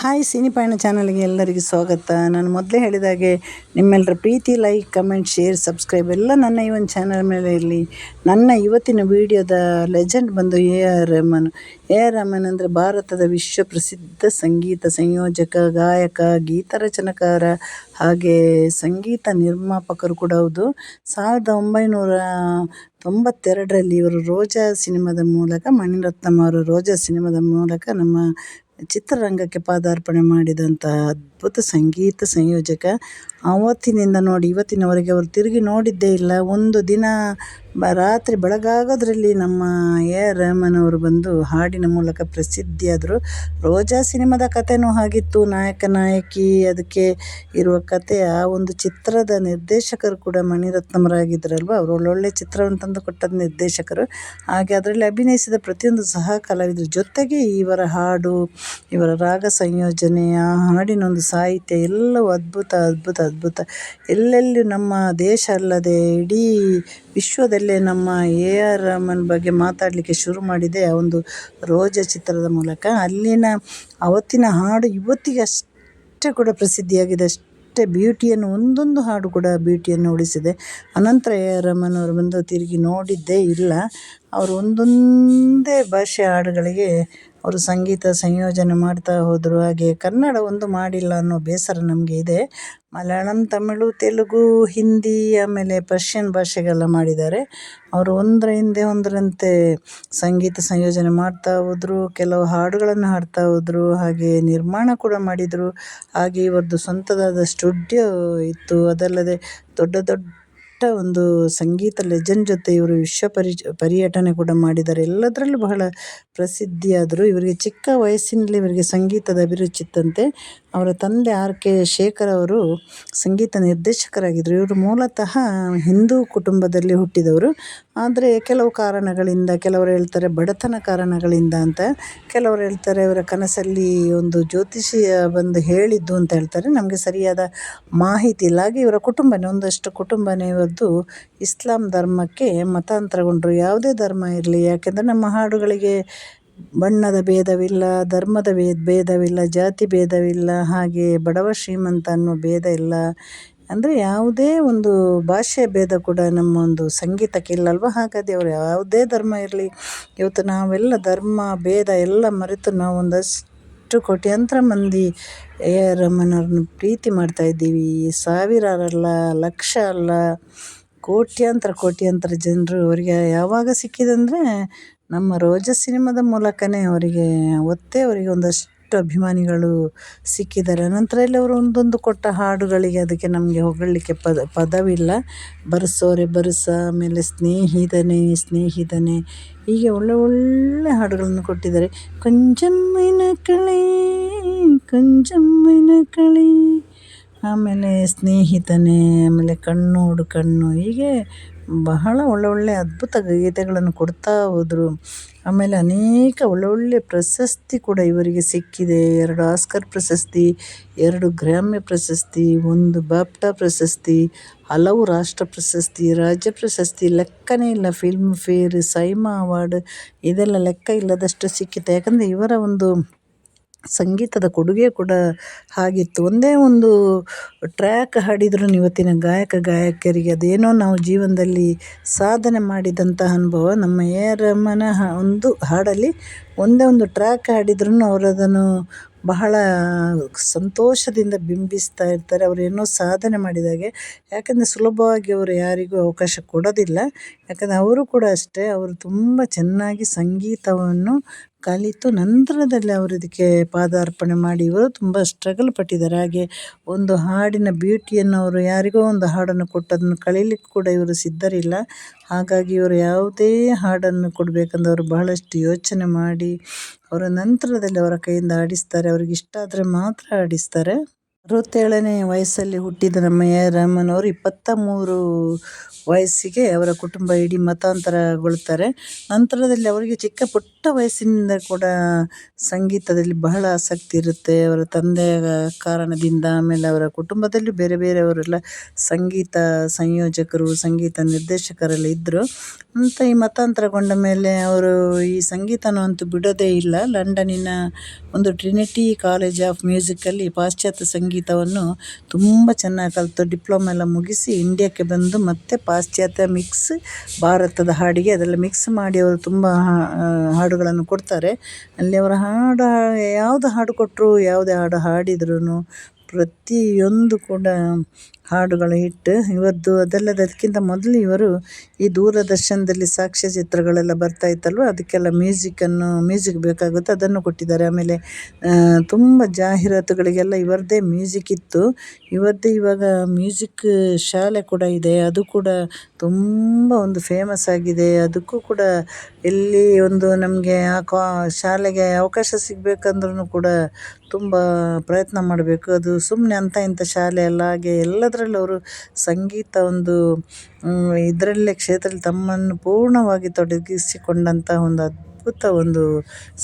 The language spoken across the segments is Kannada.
ಹಾಯ್ ಸಿನಿಪಾಯಣ ಚಾನಲ್ಗೆ ಎಲ್ಲರಿಗೂ ಸ್ವಾಗತ. ನಾನು ಮೊದಲೇ ಹೇಳಿದಾಗೆ ನಿಮ್ಮೆಲ್ಲರ ಪ್ರೀತಿ ಲೈಕ್ ಕಮೆಂಟ್ ಶೇರ್ ಸಬ್ಸ್ಕ್ರೈಬ್ ಎಲ್ಲ ನನ್ನ ಈ ಒಂದು ಚಾನಲ್ ಮೇಲೆ ಇರಲಿ. ನನ್ನ ಇವತ್ತಿನ ವಿಡಿಯೋದ ಲೆಜೆಂಡ್ ಬಂದು A R Rahman A R Rahman ಅಂದರೆ ಭಾರತದ ವಿಶ್ವ ಪ್ರಸಿದ್ಧ ಸಂಗೀತ ಸಂಯೋಜಕ, ಗಾಯಕ, ಗೀತ ರಚನಕಾರ, ಹಾಗೆ ಸಂಗೀತ ನಿರ್ಮಾಪಕರು ಕೂಡ ಹೌದು. ಸಾವಿರದ ಒಂಬೈನೂರ ತೊಂಬತ್ತೆರಡರಲ್ಲಿ ಇವರು ರೋಜಾ ಸಿನಿಮಾದ ಮೂಲಕ, ಮಣಿರತ್ನಂ ಅವರು ರೋಜಾ ಸಿನಿಮಾದ ಮೂಲಕ ನಮ್ಮ ಚಿತ್ರರಂಗಕ್ಕೆ ಪಾದಾರ್ಪಣೆ ಮಾಡಿದಂತಹ ಅದ್ಭುತ ಸಂಗೀತ ಸಂಯೋಜಕ. ಆವತ್ತಿನಿಂದ ನೋಡಿ, ಇವತ್ತಿನವರೆಗೆ ಅವರು ತಿರುಗಿ ನೋಡಿದ್ದೇ ಇಲ್ಲ. ಒಂದು ದಿನ ಬ, ರಾತ್ರಿ ಬೆಳಗಾಗೋದ್ರಲ್ಲಿ ನಮ್ಮ ಎ ಆರ್ ಅವರು ಬಂದು ಹಾಡಿನ ಮೂಲಕ ಪ್ರಸಿದ್ಧಿಯಾದರು ರೋಜಾ ಸಿನಿಮಾದ ಕಥೆನೂ ಹಾಗಿತ್ತು. ನಾಯಕ, ನಾಯಕಿ ಅದಕ್ಕೆ ಇರುವ ಕತೆ ಆ ಒಂದು ಚಿತ್ರದ ನಿರ್ದೇಶಕರು ಕೂಡ ಮಣಿರತ್ನಮರಾಗಿದ್ದರಲ್ವ ಅವರು ಒಳ್ಳೊಳ್ಳೆ ಚಿತ್ರವನ್ನು ತಂದು ಕೊಟ್ಟದ ನಿರ್ದೇಶಕರು. ಹಾಗೆ ಅದರಲ್ಲಿ ಅಭಿನಯಿಸಿದ ಪ್ರತಿಯೊಂದು ಸಹ ಕಲಾವಿದರ ಜೊತೆಗೆ ಇವರ ಹಾಡು, ಇವರ ರಾಗ ಸಂಯೋಜನೆ, ಆ ಹಾಡಿನ ಒಂದು ಸಾಹಿತ್ಯ ಎಲ್ಲವೂ ಅದ್ಭುತ ಅದ್ಭುತ ಅದ್ಭುತ. ಎಲ್ಲೆಲ್ಲಿ ನಮ್ಮ ದೇಶ ಅಲ್ಲದೆ ಇಡೀ ವಿಶ್ವದಲ್ಲೇ ನಮ್ಮ ಎ ಆರ್ ರಹಮಾನ್ ಬಗ್ಗೆ ಮಾತಾಡಲಿಕ್ಕೆ ಶುರು ಮಾಡಿದೆ ಆ ಒಂದು ರೋಜಾ ಚಿತ್ರದ ಮೂಲಕ. ಅಲ್ಲಿನ ಅವತ್ತಿನ ಹಾಡು ಇವತ್ತಿಗೆ ಅಷ್ಟೇ ಕೂಡ ಪ್ರಸಿದ್ಧಿಯಾಗಿದೆ. ಅಷ್ಟೇ ಬ್ಯೂಟಿಯನ್ನು, ಒಂದೊಂದು ಹಾಡು ಕೂಡ ಬ್ಯೂಟಿಯನ್ನು ಉಳಿಸಿದೆ. ಅನಂತರ ಎ ಆರ್ ರಹಮಾನ್ ಅವರು ಬಂದು ತಿರುಗಿ ನೋಡಿದ್ದೇ ಇಲ್ಲ. ಅವರು ಒಂದೊಂದೇ ಭಾಷೆ ಹಾಡುಗಳಿಗೆ ಅವರು ಸಂಗೀತ ಸಂಯೋಜನೆ ಮಾಡ್ತಾ ಹೋದರು. ಹಾಗೆ ಕನ್ನಡ ಒಂದು ಮಾಡಿಲ್ಲ ಅನ್ನೋ ಬೇಸರ ನಮಗೆ ಇದೆ. ಮಲಯಾಳಂ, ತಮಿಳು, ತೆಲುಗು, ಹಿಂದಿ, ಆಮೇಲೆ ಪರ್ಷಿಯನ್ ಭಾಷೆಗೆಲ್ಲ ಮಾಡಿದ್ದಾರೆ. ಅವರು ಒಂದರ ಹಿಂದೆ ಒಂದರಂತೆ ಸಂಗೀತ ಸಂಯೋಜನೆ ಮಾಡ್ತಾ ಹೋದರು. ಕೆಲವು ಹಾಡುಗಳನ್ನು ಹಾಡ್ತಾ ಹೋದರು. ಹಾಗೆ ನಿರ್ಮಾಣ ಕೂಡ ಮಾಡಿದರು. ಹಾಗೆ ಇವರದ್ದು ಸ್ವಂತದಾದ ಸ್ಟುಡಿಯೋ ಇತ್ತು. ಅದಲ್ಲದೆ ದೊಡ್ಡ ದೊಡ್ಡ ಒಂದು ಸಂಗೀತ ಲೆಜೆಂಡ್ ಜೊತೆ ಇವರು ವಿಶ್ವ ಪರಿ, ಪರ್ಯಟನೆ ಕೂಡ ಮಾಡಿದ್ದಾರೆ. ಎಲ್ಲದರಲ್ಲೂ ಬಹಳ ಪ್ರಸಿದ್ಧಿಯಾದರು. ಇವರಿಗೆ ಚಿಕ್ಕ ವಯಸ್ಸಿನಲ್ಲಿ ಇವರಿಗೆ ಸಂಗೀತದ ಅಭಿರುಚಿ ಇತ್ತಂತೆ. ಅವರ ತಂದೆ ಆರ್ ಕೆ ಶೇಖರ್ ಅವರು ಸಂಗೀತ ನಿರ್ದೇಶಕರಾಗಿದ್ದರು ಇವರು ಮೂಲತಃ ಹಿಂದೂ ಕುಟುಂಬದಲ್ಲಿ ಹುಟ್ಟಿದವರು. ಆದರೆ ಕೆಲವು ಕಾರಣಗಳಿಂದ, ಕೆಲವರು ಹೇಳ್ತಾರೆ ಬಡತನ ಕಾರಣಗಳಿಂದ ಅಂತ, ಕೆಲವರು ಹೇಳ್ತಾರೆ ಇವರ ಕನಸಲ್ಲಿ ಒಂದು ಜ್ಯೋತಿಷಿಯ ಬಂದು ಹೇಳಿದ್ದು ಅಂತ ಹೇಳ್ತಾರೆ. ನಮಗೆ ಸರಿಯಾದ ಮಾಹಿತಿ ಇಲ್ಲ. ಹಾಗೆ ಇವರ ಕುಟುಂಬನೇ, ಒಂದಷ್ಟು ಕುಟುಂಬನೇ ಇಸ್ಲಾಂ ಧರ್ಮಕ್ಕೆ ಮತಾಂತರಗೊಂಡರು. ಯಾವುದೇ ಧರ್ಮ ಇರಲಿ, ಯಾಕೆಂದರೆ ನಮ್ಮ ಹಾಡುಗಳಿಗೆ ಬಣ್ಣದ ಭೇದವಿಲ್ಲ, ಧರ್ಮದ ಭೇದ ಭೇದವಿಲ್ಲ, ಜಾತಿ ಭೇದವಿಲ್ಲ, ಹಾಗೆ ಬಡವ ಶ್ರೀಮಂತ ಅನ್ನೋ ಭೇದ ಇಲ್ಲ. ಅಂದರೆ ಯಾವುದೇ ಒಂದು ಭಾಷೆಯ ಭೇದ ಕೂಡ ನಮ್ಮ ಒಂದು ಸಂಗೀತಕ್ಕೆ ಇಲ್ಲಲ್ವ? ಹಾಗಾಗಿ ಅವರು ಯಾವುದೇ ಧರ್ಮ ಇರಲಿ, ಇವತ್ತು ನಾವೆಲ್ಲ ಧರ್ಮ, ಭೇದ ಎಲ್ಲ ಮರೆತು ನಾವು ಒಂದಷ್ಟು ಕೋಟ್ಯಂತರ ಮಂದಿ ಎ ಆರ್ ರಹಮಾನವ್ರನ್ನ ಪ್ರೀತಿ ಮಾಡ್ತಾ ಇದ್ದೀವಿ. ಸಾವಿರಾರಲ್ಲ, ಲಕ್ಷ ಅಲ್ಲ ಕೋಟ್ಯಂತರ ಕೋಟ್ಯಂತರ ಜನರು ಅವರಿಗೆ ಯಾವಾಗ ಸಿಕ್ಕಿದಂದರೆ ನಮ್ಮ ರೋಜ ಸಿನಿಮಾದ ಮೂಲಕವೇ ಅವರಿಗೆ, ಅವತ್ತೇ ಅವರಿಗೆ ಒಂದಷ್ಟು ಅಭಿಮಾನಿಗಳು ಸಿಕ್ಕಿದ್ದಾರೆ ನಂತರ ಇಲ್ಲಿ ಅವರು ಒಂದೊಂದು ಕೊಟ್ಟ ಹಾಡುಗಳಿಗೆ ಅದಕ್ಕೆ ನಮಗೆ ಹೊಗಳಲಿಕ್ಕೆ ಪದ, ಪದವಿಲ್ಲ. ಬರೆಸೋರೆ ಬರೆಸ, ಆಮೇಲೆ ಸ್ನೇಹಿತನೇ ಸ್ನೇಹಿತನೇ ಹೀಗೆ ಒಳ್ಳೆ ಒಳ್ಳೆ ಹಾಡುಗಳನ್ನು ಕೊಟ್ಟಿದ್ದಾರೆ. ಕೊಂಜಮ್ಮನ ಕಳೆ ಕೊಂಜಮ್ಮನ ಕಳೆ, ಆಮೇಲೆ ಸ್ನೇಹಿತನೇ, ಆಮೇಲೆ ಕಣ್ಣೋಡು ಕಣ್ಣು ಹೀಗೆ ಬಹಳ ಒಳ್ಳೊಳ್ಳೆ ಅದ್ಭುತ ಗೀತೆಗಳನ್ನು ಕೊಡ್ತಾ ಹೋದರು. ಆಮೇಲೆ ಅನೇಕ ಒಳ್ಳೊಳ್ಳೆ ಪ್ರಶಸ್ತಿ ಕೂಡ ಇವರಿಗೆ ಸಿಕ್ಕಿದೆ. ಎರಡು ಆಸ್ಕರ್ ಪ್ರಶಸ್ತಿ, ಎರಡು ಗ್ರಾಮ್ಯ ಪ್ರಶಸ್ತಿ, ಒಂದು ಬಾಪ್ಟಾ ಪ್ರಶಸ್ತಿ, ಹಲವು ರಾಷ್ಟ್ರ ಪ್ರಶಸ್ತಿ, ರಾಜ್ಯ ಪ್ರಶಸ್ತಿ, ಲೆಕ್ಕನೇ ಇಲ್ಲ ಫಿಲ್ಮ್ ಫೇರ್ ಸೈಮಾ ಅವಾರ್ಡ್ ಇದೆಲ್ಲ ಲೆಕ್ಕ ಇಲ್ಲದಷ್ಟು ಸಿಕ್ಕಿತ್ತು. ಯಾಕಂದರೆ ಇವರ ಒಂದು ಸಂಗೀತದ ಕೊಡುಗೆ ಕೂಡ ಹಾಗಿತ್ತು. ಒಂದೇ ಒಂದು ಟ್ರ್ಯಾಕ್ ಹಾಡಿದ್ರು ಇವತ್ತಿನ ಗಾಯಕ, ಗಾಯಕರಿಗೆ ಅದೇನೋ ನಾವು ಜೀವನದಲ್ಲಿ ಸಾಧನೆ ಮಾಡಿದಂತಹ ಅನುಭವ. ನಮ್ಮ ಎ ಆರ್ ಒಂದು ಹಾಡಲ್ಲಿ ಒಂದೇ ಒಂದು ಟ್ರ್ಯಾಕ್ ಹಾಡಿದ್ರೂ ಅವರು ಅದನ್ನು ಬಹಳ ಸಂತೋಷದಿಂದ ಬಿಂಬಿಸ್ತಾ ಇರ್ತಾರೆ. ಅವರು ಏನೋ ಸಾಧನೆ ಮಾಡಿದಾಗೆ ಯಾಕಂದರೆ ಸುಲಭವಾಗಿ ಅವರು ಯಾರಿಗೂ ಅವಕಾಶ ಕೊಡೋದಿಲ್ಲ. ಯಾಕಂದರೆ ಅವರು ಕೂಡ ಅಷ್ಟೇ. ಅವರು ತುಂಬ ಚೆನ್ನಾಗಿ ಸಂಗೀತವನ್ನು ಕಲಿತು ನಂತರದಲ್ಲಿ ಅವರು ಇದಕ್ಕೆ ಪಾದಾರ್ಪಣೆ ಮಾಡಿ ಇವರು ತುಂಬ ಸ್ಟ್ರಗಲ್ ಪಟ್ಟಿದ್ದಾರೆ. ಹಾಗೆ ಒಂದು ಹಾಡಿನ ಬ್ಯೂಟಿಯನ್ನು ಅವರು ಯಾರಿಗೋ ಒಂದು ಹಾಡನ್ನು ಕೊಟ್ಟು ಅದನ್ನು ಕಳೀಲಿಕ್ಕೆ ಕೂಡ ಇವರು ಸಿದ್ಧರಿಲ್ಲ. ಹಾಗಾಗಿ ಇವರು ಯಾವುದೇ ಹಾಡನ್ನು ಕೊಡಬೇಕಂದ್ರೆ ಅವರು ಬಹಳಷ್ಟು ಯೋಚನೆ ಮಾಡಿ, ಅವರ ನಂತರದಲ್ಲಿ ಅವರ ಕೈಯಿಂದ ಆಡಿಸ್ತಾರೆ ಅವ್ರಿಗೆ ಇಷ್ಟ ಆದರೆ ಮಾತ್ರ ಹಾಡಿಸ್ತಾರೆ. ಅರವತ್ತೇಳನೇ ವಯಸ್ಸಲ್ಲಿ ಹುಟ್ಟಿದ ನಮ್ಮ ಎ ಆರ್ ಅವರು ಇಪ್ಪತ್ತ ಮೂರು ವಯಸ್ಸಿಗೆ ಅವರ ಕುಟುಂಬ ಇಡೀ ಮತಾಂತರಗೊಳ್ತಾರೆ ನಂತರದಲ್ಲಿ ಅವರಿಗೆ ಚಿಕ್ಕ ಪುಟ್ಟ ವಯಸ್ಸಿನಿಂದ ಕೂಡ ಸಂಗೀತದಲ್ಲಿ ಬಹಳ ಆಸಕ್ತಿ ಇರುತ್ತೆ. ಅವರ ತಂದೆಯ ಕಾರಣದಿಂದ ಆಮೇಲೆ ಅವರ ಕುಟುಂಬದಲ್ಲಿ ಬೇರೆ ಬೇರೆಯವರೆಲ್ಲ ಸಂಗೀತ ಸಂಯೋಜಕರು, ಸಂಗೀತ ನಿರ್ದೇಶಕರೆಲ್ಲ ಇದ್ದರು ಅಂತ ಈ ಮತಾಂತರಗೊಂಡ ಮೇಲೆ ಅವರು ಈ ಸಂಗೀತನ ಅಂತೂ ಬಿಡೋದೇ ಇಲ್ಲ. ಲಂಡನ್ನಿನ ಒಂದು ಟ್ರಿನಿಟಿ ಕಾಲೇಜ್ ಆಫ್ ಮ್ಯೂಸಿಕಲ್ಲಿ ಪಾಶ್ಚಾತ್ಯ ಸಂಗೀತವನ್ನು ತುಂಬ ಚೆನ್ನಾಗಿ ಕಲಿತು. ಡಿಪ್ಲೊಮ ಎಲ್ಲ ಮುಗಿಸಿ ಇಂಡಿಯಾಕ್ಕೆ ಬಂದು ಮತ್ತೆ ಪಾಶ್ಚಾತ್ಯ ಮಿಕ್ಸ್ ಭಾರತದ ಹಾಡಿಗೆ ಅದೆಲ್ಲ ಮಿಕ್ಸ್ ಮಾಡಿ ಅವರು ತುಂಬ ಹಾಡುಗಳನ್ನು ಕೊಡ್ತಾರೆ. ಅಲ್ಲಿ ಅವರ ಹಾಡು, ಯಾವುದು ಹಾಡು ಕೊಟ್ಟರು ಯಾವುದೇ ಹಾಡು ಹಾಡಿದ್ರೂ ಪ್ರತಿಯೊಂದು ಕೂಡ ಹಾಡುಗಳ ಹಿಟ್ ಇವತ್ತು ಅದೆಲ್ಲದಕ್ಕಿಂತ ಮೊದಲು ಇವರು ಈ ದೂರದರ್ಶನದಲ್ಲಿ ಸಾಕ್ಷ್ಯಚಿತ್ರಗಳೆಲ್ಲ ಬರ್ತಾ ಇತ್ತಲ್ವ? ಅದಕ್ಕೆಲ್ಲ ಮ್ಯೂಸಿಕನ್ನು ಮ್ಯೂಸಿಕ್ ಬೇಕಾಗುತ್ತೆ, ಅದನ್ನು ಕೊಟ್ಟಿದ್ದಾರೆ. ಆಮೇಲೆ ತುಂಬ ಜಾಹೀರಾತುಗಳಿಗೆಲ್ಲ ಇವರದ್ದೇ ಮ್ಯೂಸಿಕ್ ಇತ್ತು. ಇವರದ್ದೇ ಇವಾಗ ಮ್ಯೂಸಿಕ್ ಶಾಲೆ ಕೂಡ ಇದೆ. ಅದು ಕೂಡ ತುಂಬ ಒಂದು ಫೇಮಸ್ ಆಗಿದೆ. ಅದಕ್ಕೂ ಕೂಡ ಎಲ್ಲಿ ಒಂದು ನಮಗೆ ಆ ಕಾ, ಶಾಲೆಗೆ ಅವಕಾಶ ಸಿಗಬೇಕಂದ್ರೂ ಕೂಡ ತುಂಬ ಪ್ರಯತ್ನ ಮಾಡಬೇಕು. ಅದು ಸುಮ್ಮನೆ ಅಂಥ ಇಂಥ ಶಾಲೆ ಅಲ್ಲ. ಹಾಗೆ ಎಲ್ಲದರಲ್ಲೂ ಅವರು ಸಂಗೀತ ಒಂದು ಇದರಲ್ಲೇ ಕ್ಷೇತ್ರದಲ್ಲಿ ತಮ್ಮನ್ನು ಪೂರ್ಣವಾಗಿ ತೊಡಗಿಸಿಕೊಂಡಂಥ ಒಂದು ಅದ್ಭುತ ಒಂದು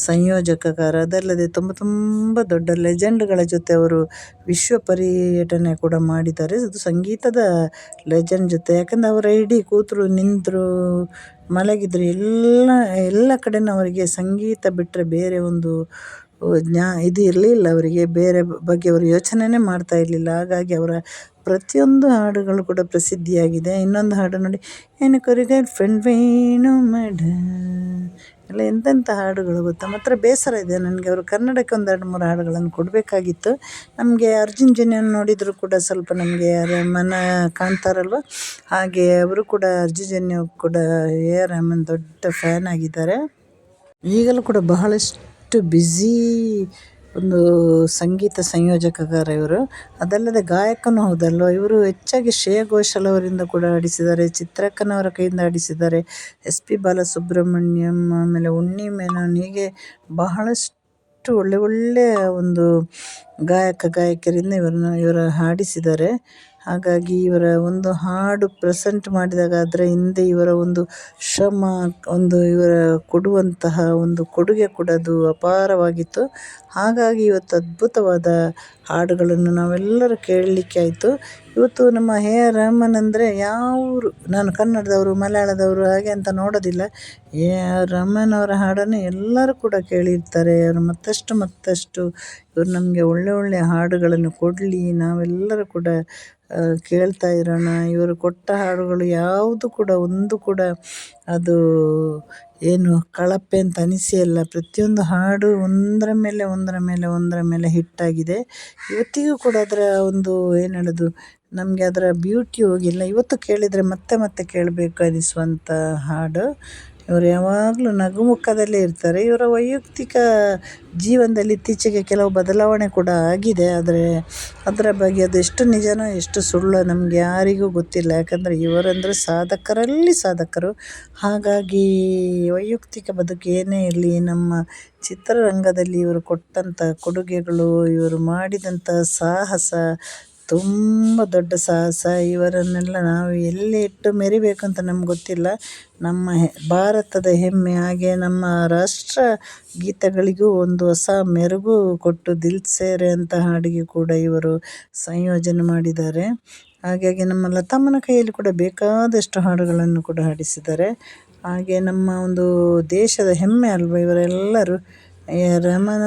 ಸಂಯೋಜಕಕಾರ. ಅದಲ್ಲದೆ ತುಂಬ ತುಂಬ ದೊಡ್ಡ ಲೆಜೆಂಡ್ಗಳ ಜೊತೆ ಅವರು ವಿಶ್ವ ಪರ್ಯಟನೆ ಕೂಡ ಮಾಡಿದ್ದಾರೆ. ಅದು ಸಂಗೀತದ ಲೆಜೆಂಡ್ ಜೊತೆ. ಯಾಕಂದರೆ ಅವರ ಇಡೀ ಕೂತರು, ನಿಂತರು, ಮಲಗಿದ್ರು ಎಲ್ಲ ಎಲ್ಲ ಕಡೆಯೂ ಅವರಿಗೆ ಸಂಗೀತ ಬಿಟ್ಟರೆ ಬೇರೆ ಒಂದು ಜ್ಞಾ, ಇದು ಇರಲಿಲ್ಲ ಅವರಿಗೆ. ಬೇರೆ ಬಗ್ಗೆ ಅವರು ಯೋಚನೆನೇ ಮಾಡ್ತಾ ಇರಲಿಲ್ಲ. ಹಾಗಾಗಿ ಅವರ ಪ್ರತಿಯೊಂದು ಹಾಡುಗಳು ಕೂಡ ಪ್ರಸಿದ್ಧಿಯಾಗಿದೆ. ಇನ್ನೊಂದು ಹಾಡು ನೋಡಿ. ಏನು ಗರ್ಲ್ ಫ್ರೆಂಡ್ ವೇಣು ಮಡ. ಎಲ್ಲ ಎಂತೆಂಥ ಹಾಡುಗಳು ಗೊತ್ತಾ? ಮಾತ್ರ ಬೇಸರ ಇದೆ ನನಗೆ. ಅವರು ಕನ್ನಡಕ್ಕೆ ಒಂದು ಎರಡು ಮೂರು ಹಾಡುಗಳನ್ನು ಕೊಡಬೇಕಾಗಿತ್ತು. ನಮಗೆ ಅರ್ಜುನ್ ಜನ್ಯನ್ ನೋಡಿದರೂ ಕೂಡ ಸ್ವಲ್ಪ ನಮಗೆ ಮನ ಕಾಣ್ತಾರಲ್ವ? ಹಾಗೆ ಅವರು ಕೂಡ ಅರ್ಜುನ್ ಜನ್ಯ ಕೂಡ ಎ ಆರ್ ರೆಹಮಾನ್ ದೊಡ್ಡ ಫ್ಯಾನ್ ಆಗಿದ್ದಾರೆ. ಈಗಲೂ ಕೂಡ ಬಹಳಷ್ಟು ಬ್ಯುಸಿ ಒಂದು ಸಂಗೀತ ಸಂಯೋಜಕಗಾರ ಇವರು ಅದಲ್ಲದೆ ಗಾಯಕನೂ ಹೌದಲ್ವ? ಇವರು ಹೆಚ್ಚಾಗಿ ಶ್ರೇಯಾ ಘೋಷಾಲ್ ಅವರಿಂದ ಕೂಡ ಆಡಿಸಿದ್ದಾರೆ ಚಿತ್ರಕ್ಕನವರ ಕೈಯಿಂದ ಆಡಿಸಿದ್ದಾರೆ, ಎಸ್ ಪಿ ಬಾಲಸುಬ್ರಹ್ಮಣ್ಯಂ, ಆಮೇಲೆ ಉಣ್ಣಿ ಮೆನನ್, ಹೀಗೆ ಬಹಳಷ್ಟು ಒಳ್ಳೆ ಒಳ್ಳೆಯ ಒಂದು ಗಾಯಕ ಗಾಯಕಿಯರಿಂದ ಇವರನ್ನ, ಇವರು ಹಾಡಿಸಿದ್ದಾರೆ. ಹಾಗಾಗಿ ಇವರ ಒಂದು ಹಾಡು ಪ್ರೆಸೆಂಟ್ ಮಾಡಿದಾಗ ಅದರ ಹಿಂದೆ ಇವರ ಒಂದು ಶ್ರಮ, ಒಂದು ಇವರ ಕೊಡುವಂತಹ ಒಂದು ಕೊಡುಗೆ ಕೂಡ ಅದು ಅಪಾರವಾಗಿತ್ತು. ಹಾಗಾಗಿ ಇವತ್ತು ಅದ್ಭುತವಾದ ಹಾಡುಗಳನ್ನು ನಾವೆಲ್ಲರೂ ಕೇಳಲಿಕ್ಕೆ ಆಯಿತು. ಇವತ್ತು ನಮ್ಮ ಎ ಆರ್ ರೆಹಮಾನ್ ಅಂದರೆ ಯಾವರು ನಾನು ಕನ್ನಡದವರು, ಮಲಯಾಳದವರು ಹಾಗೆ ಅಂತ ನೋಡೋದಿಲ್ಲ. ಎ ಆರ್ ರೆಹಮಾನ್ ಅವರ ಹಾಡನ್ನು ಎಲ್ಲರೂ ಕೂಡ ಕೇಳಿರ್ತಾರೆ. ಅವರು ಮತ್ತಷ್ಟು ಮತ್ತಷ್ಟು ಇವರು ನಮಗೆ ಒಳ್ಳೆ ಒಳ್ಳೆಯ ಹಾಡುಗಳನ್ನು ಕೊಡಲಿ, ನಾವೆಲ್ಲರೂ ಕೂಡ ಕೇಳ್ತಾ ಇರೋಣ. ಇವರು ಕೊಟ್ಟ ಹಾಡುಗಳು ಯಾವುದು ಕೂಡ, ಒಂದು ಕೂಡ ಅದು ಏನು ಕಳಪೆ ಅಂತ ಅನಿಸೇ ಇಲ್ಲ ಪ್ರತಿಯೊಂದು ಹಾಡು ಒಂದರ ಮೇಲೆ ಒಂದರ ಮೇಲೆ ಒಂದರ ಮೇಲೆ ಹಿಟ್ಟಾಗಿದೆ ಇವತ್ತಿಗೂ ಕೂಡ ಅದರ ಒಂದು ಏನು ಹೇಳೋದು, ನಮಗೆ ಅದರ ಬ್ಯೂಟಿ ಹೋಗಿಲ್ಲ. ಇವತ್ತು ಕೇಳಿದರೆ ಮತ್ತೆ ಮತ್ತೆ ಕೇಳಬೇಕು ಅನಿಸುವಂಥ ಹಾಡು. ಇವರು ಯಾವಾಗಲೂ ನಗುಮುಖದಲ್ಲೇ ಇರ್ತಾರೆ. ಇವರ ವೈಯಕ್ತಿಕ ಜೀವನದಲ್ಲಿ ಇತ್ತೀಚೆಗೆ ಕೆಲವು ಬದಲಾವಣೆ ಕೂಡ ಆಗಿದೆ. ಆದರೆ ಅದರ ಬಗ್ಗೆ ಅದು ಎಷ್ಟು ನಿಜನೋ ಎಷ್ಟು ಸುಳ್ಳು ನಮಗೆ ಯಾರಿಗೂ ಗೊತ್ತಿಲ್ಲ. ಯಾಕಂದರೆ ಇವರಂದರೆ ಸಾಧಕರಲ್ಲಿ ಸಾಧಕರು. ಹಾಗಾಗಿ ವೈಯಕ್ತಿಕ ಬದುಕು ಏನೇ ಇರಲಿ, ನಮ್ಮ ಚಿತ್ರರಂಗದಲ್ಲಿ ಇವರು ಕೊಟ್ಟಂಥ ಕೊಡುಗೆಗಳು, ಇವರು ಮಾಡಿದಂಥ ಸಾಹಸ ತುಂಬ ದೊಡ್ಡ ಸಾಹಸ. ಇವರನ್ನೆಲ್ಲ ನಾವು ಎಲ್ಲಿ ಇಟ್ಟು ಮೆರಿಬೇಕು ಅಂತ ನಮ್ಗೆ ಗೊತ್ತಿಲ್ಲ. ನಮ್ಮ ಭಾರತದ ಹೆಮ್ಮೆ, ಹಾಗೆ ನಮ್ಮ ರಾಷ್ಟ್ರ ಗೀತೆಗಳಿಗೂ ಒಂದು ಹೊಸ ಮೆರುಗು ಕೊಟ್ಟು ದಿಲ್ ಸೇರೆ ಅಂತ ಹಾಡಿಗೆ ಕೂಡ ಇವರು ಸಂಯೋಜನೆ ಮಾಡಿದ್ದಾರೆ. ಹಾಗಾಗಿ ನಮ್ಮ ಲತಮ್ಮನ ಕೈಯಲ್ಲಿ ಕೂಡ ಬೇಕಾದಷ್ಟು ಹಾಡುಗಳನ್ನು ಕೂಡ ಹಾಡಿಸಿದ್ದಾರೆ. ಹಾಗೆ ನಮ್ಮ ಒಂದು ದೇಶದ ಹೆಮ್ಮೆ ಅಲ್ವ ಇವರೆಲ್ಲರೂ.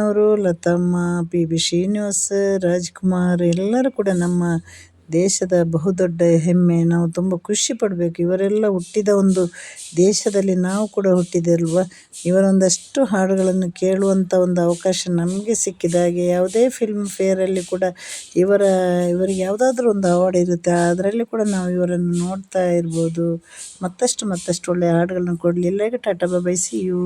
ಅವರು ಲತಮ್ಮ ಪಿ ಬಿ ಶ್ರೀನಿವಾಸ್, ರಾಜ್ಕುಮಾರ್ ಎಲ್ಲರೂ ಕೂಡ ನಮ್ಮ ದೇಶದ ಬಹುದೊಡ್ಡ ಹೆಮ್ಮೆ. ನಾವು ತುಂಬ ಖುಷಿ ಪಡಬೇಕು. ಇವರೆಲ್ಲ ಹುಟ್ಟಿದ ಒಂದು ದೇಶದಲ್ಲಿ ನಾವು ಕೂಡ ಹುಟ್ಟಿದೆ ಅಲ್ವಾ ಇವರೊಂದಷ್ಟು ಹಾಡುಗಳನ್ನು ಕೇಳುವಂಥ ಒಂದು ಅವಕಾಶ ನಮಗೆ ಸಿಕ್ಕಿದ ಹಾಗೆ ಯಾವುದೇ ಫಿಲ್ಮ್ ಫೇರಲ್ಲಿ ಕೂಡ ಇವರ, ಇವರಿಗೆ ಯಾವುದಾದ್ರೂ ಒಂದು ಅವಾರ್ಡ್ ಇರುತ್ತೆ. ಅದರಲ್ಲಿ ಕೂಡ ನಾವು ಇವರನ್ನು ನೋಡ್ತಾ ಇರ್ಬೋದು. ಮತ್ತಷ್ಟು ಮತ್ತಷ್ಟು ಒಳ್ಳೆಯ ಹಾಡುಗಳನ್ನು ಕೊಡಲಿ. ಎಲ್ಲರಿಗೂ ಟಾಟಾ ಬೈ, ಸಿ ಯು.